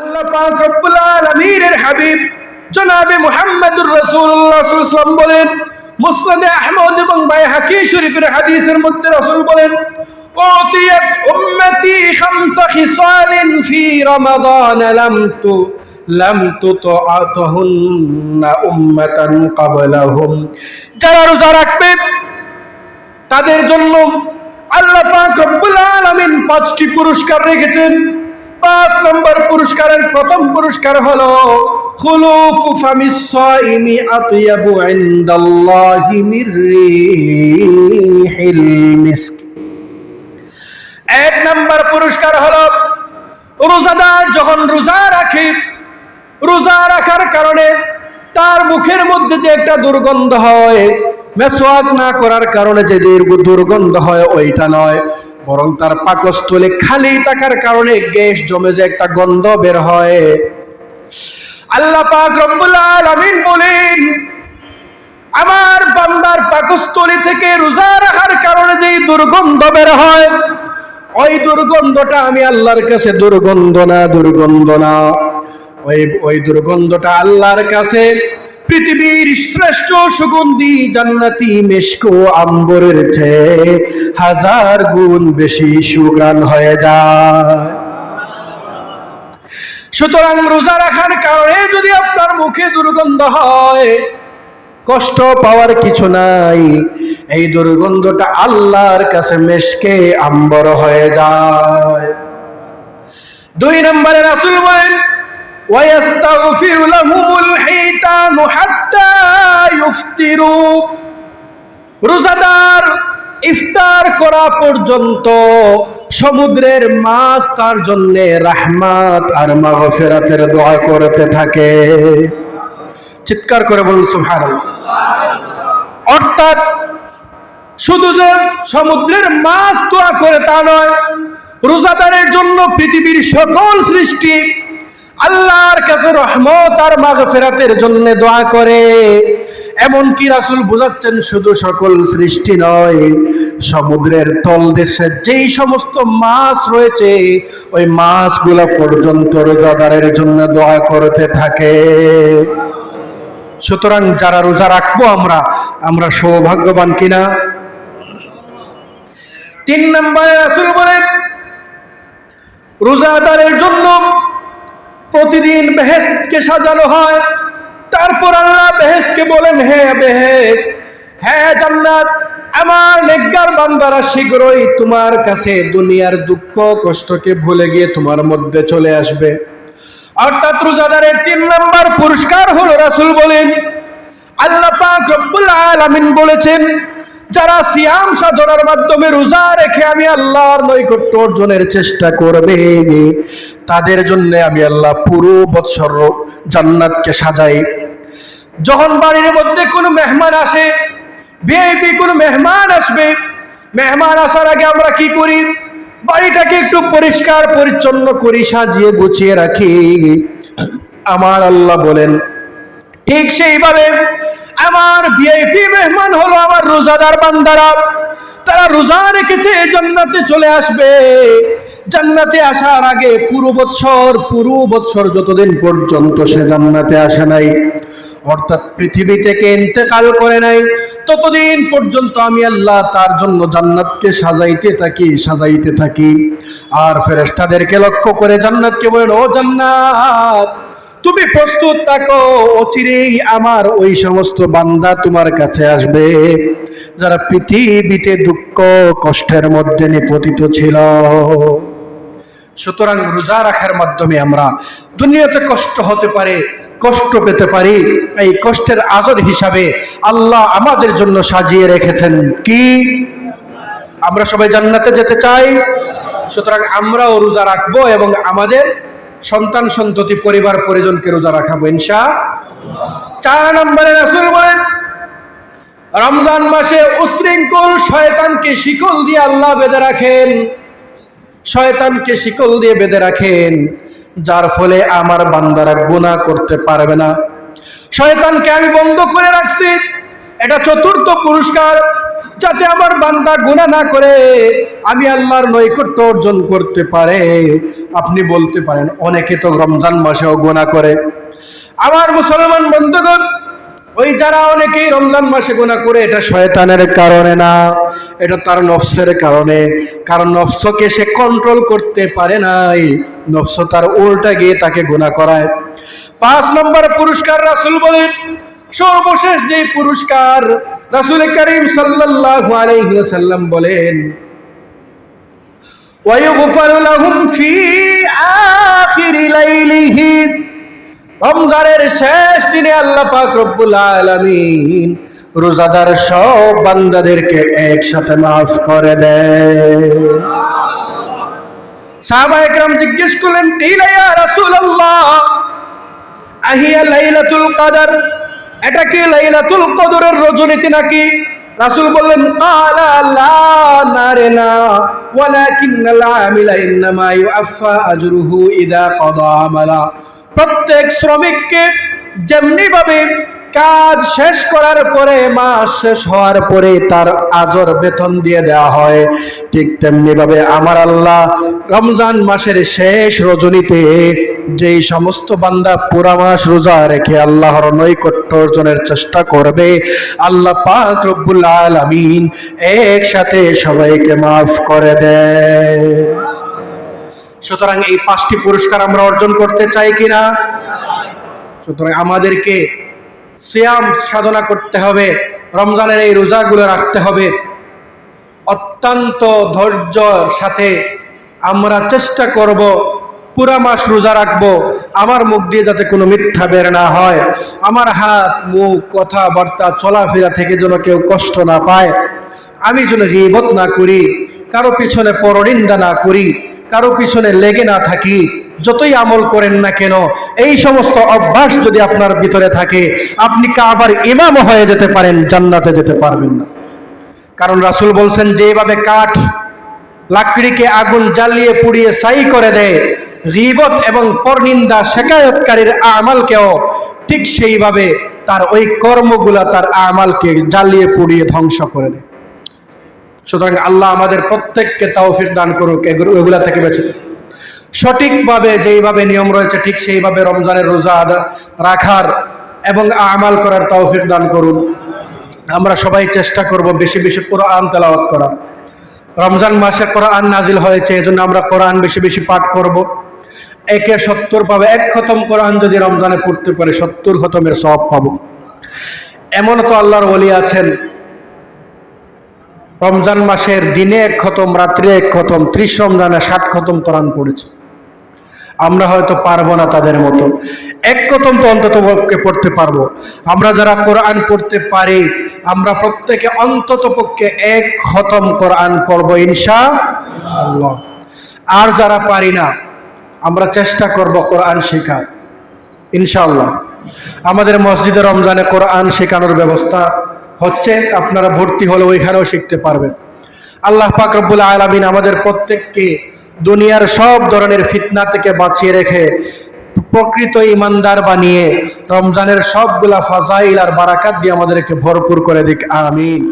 আল্লাহ পাক রব্বুল আলামিনের হাবিব জনাবে মুহাম্মদুর রাসূলুল্লাহ সাল্লাল্লাহু বলেন, মুসনাদে আহমদ এবং বাইহাকি শরীফের হাদিসের মধ্যে রাসূল বলেন, উতিয়াত উম্মতি খামসা খিসালিন ফি রমাদান, লাম তু, লাম তুতআতুহুন্না উম্মাতান ক্বাবলাহুম। যারা রোজা রাখবে, তাদের জন্য আল্লাহ পাক রব্বুল আলামিন পাঁচটি পুরস্কার রেখেছেন। পাঁচ নম্বর পুরস্কারের প্রথম পুরস্কার হলো এক নম্বর পুরস্কার হলো রোজাদার যখন রোজা রাখে, রোজা রাখার কারণে তার মুখের মধ্যে যে একটা দুর্গন্ধ হয় মেসোয়াক না করার কারণে যে দীর্ঘ দুর্গন্ধ হয় ওইটা নয়। বরং তার পাকস্থলে খালি থাকার কারণে গ্যাস জমে যে একটা গন্ধ বের হয়। আল্লাহ পাক রব্বুল আলামিন বলেন, আমার বান্দার পাকস্থলী থেকে রোজা রাখার কারণে যে দুর্গন্ধ বের হয়, ওই দুর্গন্ধটা আমি আল্লাহর কাছে দুর্গন্ধ না দুর্গন্ধ না। ওই ওই দুর্গন্ধটা আল্লাহর কাছে পৃথিবীর শ্রেষ্ঠ সুগন্ধি জান্নাতি মেশকো আম্বরের চেয়ে হাজার গুণ বেশি সুগান হয়ে যায়। সুতরাং রোজা রাখার কারণে যদি আপনার মুখে দুর্গন্ধ হয়, কষ্ট পাওয়ার কিছু নাই। এই দুর্গন্ধটা আল্লাহর কাছে মেশকে আম্বর হয়ে যায়। দুই নম্বরে রাসূল বলেন ويستغفر لهم الحيتان حتى يفطروا রোজাদার ইফতার করা পর্যন্ত সমুদ্রের মাছ তার জন্য রাহমাত আর মাগফিরাতের দোয়া করতে থাকে চিৎকার করে বলুন সুবহানাল্লাহ অর্থাৎ শুধু যে সমুদ্রের মাছ দোয়া করে তা নয় রোজাদারের জন্য পৃথিবীর সকল সৃষ্টি আল্লাহর কাছে রহমত আর মাগফিরাতের জন্য দোয়া করে। এমন কি রাসূল বোঝাচ্ছেন, শুধু সকল সৃষ্টি নয়, সমুদ্রের তল দেশে যেই সমস্ত মাছ রয়েছে, ওই মাছগুলো পর্যন্ত রোজাদারের জন্য দোয়া করতে থাকে। সুতরাং যারা রোজা রাখব আমরা আমরা সৌভাগ্যবান কিনা? তিন নম্বরে রাসূল বলেন, রোজাদারের জন্য প্রতিদিন বেহেশতকে সাজানো হয়। তারপর আল্লাহ বেহেশতকে বলেন, হে বেহেশত হ্যাঁ জান্নাত, আমার নেককার বান্দারা শীঘ্রই তোমার কাছে দুনিয়ার দুঃখ, কষ্টকে ভুলে গিয়ে তোমার মধ্যে চলে আসবে। অর্থাৎ রোজাদারের তিন নম্বর পুরস্কার হলো রাসূল বলেন, আল্লাহ পাক রব্বুল আলামিন বলেছেন যারা সিয়াম সাধনার মাধ্যমে রোজা রেখে আমি আল্লাহর নৈকট্য অর্জনের চেষ্টা করবে, তাদের জন্য আমি আল্লাহ পুরো বৎসর জান্নাতকে সাজাই। যখন বাড়ির মধ্যে কোনো মেহমান আসে ভিআইপি কোনো মেহমান আসবে, মেহমান আসার আগে আমরা কি করি? বাড়িটাকে একটু পরিষ্কার, পরিচ্ছন্ন করি, সাজিয়ে গুছিয়ে রাখি। আমার আল্লাহ বলেন, ঠিক সেইভাবে আমার ভিআইপি মেহমান হলো আমার রোজাদার বান্দারা। তারা রোজা রেখেছে, জান্নাতে চলে আসবে। জান্নাতে আসার আগে পুরো বৎসর পুরো বৎসর যতদিন পর্যন্ত সে জান্নাতে আসে নাই, অর্থাৎ পৃথিবী থেকে ইন্তেকাল করে নাই, ততদিন পর্যন্ত আমি আল্লাহ তার জন্য জান্নাতকে সাজাইতে থাকি সাজাইতে থাকি। আর ফেরেশতাদেরকে লক্ষ্য করে জান্নাতকে বলেন, ও জান্নাত তুমি প্রস্তুত থাকো, অচিরেই আমার ওই সমস্ত বান্দা তোমার কাছে আসবে। যারা পৃথিবীতে দুঃখ, কষ্টের মধ্যে নিপতিত ছিল। সুতরাং রোজা রাখার মাধ্যমে আমরা দুনিয়াতে কষ্ট হতে পারে, কষ্ট পেতে পারি। এই কষ্টের আজর হিসাবে আল্লাহ আমাদের জন্য সাজিয়ে রেখেছেন কি? আমরা সবাই জান্নাতে যেতে চাই। সুতরাং আমরাও রোজা রাখব এবং আমাদের সন্তান সন্ততি পরিবার পরিজনকে রোজা রাখাবো ইনশা চার নম্বরে রাসূল বলেন, রমজান মাসে উশৃঙ্খল শয়তানকে শিকল দিয়ে আল্লাহ বেঁধে রাখেন। শয়তানকে শিকল দিয়ে বেঁধে রাখেন, যার ফলে আমার বান্দারা গুনাহ করতে পারবে না। শয়তানকে আমি বন্ধ করে রাখছি। এটা চতুর্থ পুরস্কার। যাতে আমার বান্দা গুনাহ না করে, আমি আল্লাহর নৈকট্য অর্জন করতে পারে। আপনি বলতে পারেন, অনেকে তো রমজান মাসেও গুনাহ করে। আমার মুসলমান বন্ধুগণ, ওই যারা অনেকেই রমজান মাসে গুনাহ করে, এটা শয়তানের কারণে না, এটা তার নফসের কারণে। কারণ নফসকে সে কন্ট্রোল করতে পারে নাই, নফস তার উল্টা গিয়ে তাকে গুনাহ করায়। পাঁচ নম্বর পুরস্কার রাসুল বলেন, সর্বশেষ যে পুরস্কার রাসূল করিম সাল্লাল্লাহু আলাইহি ওয়াসাল্লাম বলেন ويغفر لهم في آخر ليله রমজানের শেষ দিনে আল্লাহ পাক রব্বুল আলামিন রোজাদার সব বান্দাদেরকে একসাথে মাফ করে দেয় সাহাবা একরাম জিজ্ঞেস করলেন কিলা ইয়া রাসূলুল্লাহ আহিয়া লাইলাতুল কদর এটা কি লাইলাতুল কদরের রজনীতি নাকি? রাসূল বললেন প্রত্যেক শ্রমিককে যেমনি ভাবে কাজ শেষ করার পরে, মাস শেষ হওয়ার পরে তার আজর বেতন দিয়ে দেওয়া হয়। ঠিক তেমনি ভাবে আমার আল্লাহ রমজান মাসের শেষ রজনীতে যেই সমস্ত বান্দা পুরা মাস রোজা রেখে আল্লাহর নৈকট্য অর্জনের চেষ্টা করবে, আল্লাহ পাক রব্বুল আলামিন একসাথে সবাইকে মাফ করে দেয় সুতরাং এই পাঁচটি পুরস্কার আমরা অর্জন করতে চাই কিনা? সুতরাং আমাদেরকে সিয়াম সাধনা করতে হবে, রমজানের এই রোজাগুলো রাখতে হবে। অত্যন্ত ধৈর্যর সাথে আমরা চেষ্টা করব পুরা মাস রোজা রাখব। আমার মুখ দিয়ে যাতে কোনো মিথ্যা বের না হয়। আমার হাত, মুখ, কথাবার্তা, চলাফেরা থেকে যেন কেউ কষ্ট না পায়। আমি যেন রিবত না করি, কারও পিছনে পরনিন্দা না করি, কারও পিছনে লেগে না থাকি, যতই আমল করেন না কেন, এই সমস্ত অভ্যাস যদি আপনার ভিতরে থাকে, আপনি কাবার ইমাম হয়ে যেতে পারেন, জান্নাতে যেতে পারবেন না। কারণ রাসূল বলছেন যে এভাবে কাঠ লাকড়িকে আগুন জ্বালিয়ে পুড়িয়ে ছাই করে দেয় রিবত এবং পরনিন্দা শেখায়তকারীর আমালকেও ঠিক সেইভাবে তার ওই কর্মগুলা তার আমালকে জ্বালিয়ে পুড়িয়ে ধ্বংস করে দেয়। সুতরাং আল্লাহ আমাদের প্রত্যেককে তৌফিক দান করুক এগুলো- থেকে বেঁচে। সঠিকভাবে যেইভাবে নিয়ম রয়েছে, ঠিক সেইভাবে রমজানের রোজা আদা রাখার এবং আমাল করার তৌফিক দান করুন। আমরা সবাই চেষ্টা করব বেশি বেশি কোরআন তেলাওয়াত করা রমজান মাসে কোরআন নাজিল হয়েছে, এজন্য আমরা কোরআন বেশি বেশি পাঠ করব। একে সত্তর পাবে। এক খতম কোরআন যদি রমজানে পড়তে পারে, সত্তর খতমের সব পাবো। এমন তো আল্লাহর ওলি আছেন। রমজান মাসের দিনে এক খতম, রাত্রে এক খতম, ত্রিশ রমজানে ষাট খতম কোরআন পড়েছে। আমরা হয়তো পারব না তাদের মতো। এক খতম তো অন্তত পড়তে পারব। আমরা যারা কোরআন পড়তে পারি, আমরা প্রত্যেকে অন্তত পক্ষে এক খতম কোরআন পড়ব ইনশা আর যারা পারি না আমরা চেষ্টা করব কোরআন শেখার। ইনশাল্লাহ আমাদের মসজিদে রমজানে কোরআন শেখানোর ব্যবস্থা হচ্ছে, আপনারা ভর্তি হলে ওইখানেও শিখতে পারবেন। আল্লাহ পাক আলামিন আমাদের প্রত্যেককে দুনিয়ার সব ধরনের ফিতনা থেকে বাঁচিয়ে রেখে প্রকৃত ইমানদার বানিয়ে রমজানের সবগুলা ফাজাইল আর বারাকাত দিয়ে আমাদেরকে ভরপুর করে দিক, আমিন।